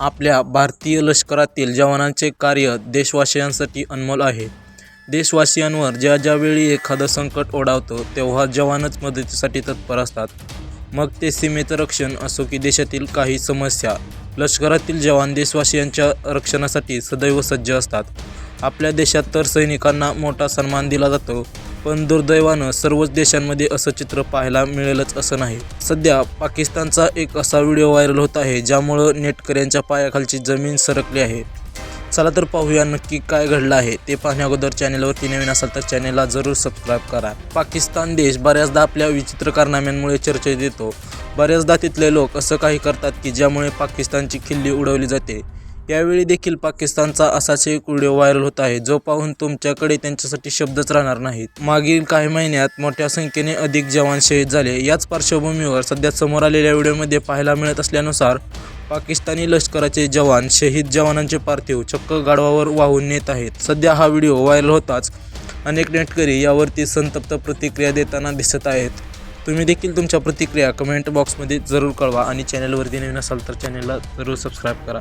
आपल्या भारतीय लष्करातील जवानांचे कार्य देशवासियांसाठी अनमोल आहे. देशवासियांवर ज्या ज्यावेळी एखादं संकट ओढावतं तेव्हा जवानच मदतीसाठी तत्पर असतात. मग ते सीमेचं रक्षण असो की देशातील काही समस्या लष्करातील जवान देशवासियांच्या रक्षणासाठी सदैव सज्ज असतात. आपल्या देशात तर सैनिकांना मोठा सन्मान दिला जातो पण दुर्दैवानं सर्वच देशांमध्ये असं चित्र पाहायला मिळेलच असं नाही. सध्या पाकिस्तानचा एक असा व्हिडिओ व्हायरल होत आहे ज्यामुळं नेटकऱ्यांच्या पायाखालची जमीन सरकली आहे. चला तर पाहूया नक्की काय घडलं आहे. ते पाहण्या अगोदर चॅनेलवरती नवीन असाल तर चॅनेलला जरूर सबस्क्राईब करा. पाकिस्तान देश बऱ्याचदा आपल्या विचित्र कारनाम्यांमुळे चर्चेत येतो. बऱ्याचदा तिथले लोक असं काही करतात की ज्यामुळे पाकिस्तानची खिल्ली उडवली जाते. यावेळी देखील पाकिस्तानचा असाच एक व्हिडिओ व्हायरल होत आहे जो पाहून तुमच्याकडे त्यांच्यासाठी शब्दच राहणार नाहीत. मागील काही महिन्यात मोठ्या संख्येने अधिक जवान शहीद झाले. याच पार्श्वभूमीवर सध्या समोर आलेल्या व्हिडिओमध्ये पाहायला मिळत असल्यानुसार पाकिस्तानी लष्कराचे जवान शहीद जवानांचे पार्थिव चक्क गाढवावर वाहून नेत आहेत. सध्या हा व्हिडिओ व्हायरल होताच अनेक नेटकरी यावरती संतप्त प्रतिक्रिया देताना दिसत आहेत. तुम्ही देखील तुमच्या प्रतिक्रिया कमेंट बॉक्समध्ये जरूर कळवा आणि चॅनलवरती नवीन असाल तर चॅनलला जरूर सबस्क्राईब करा.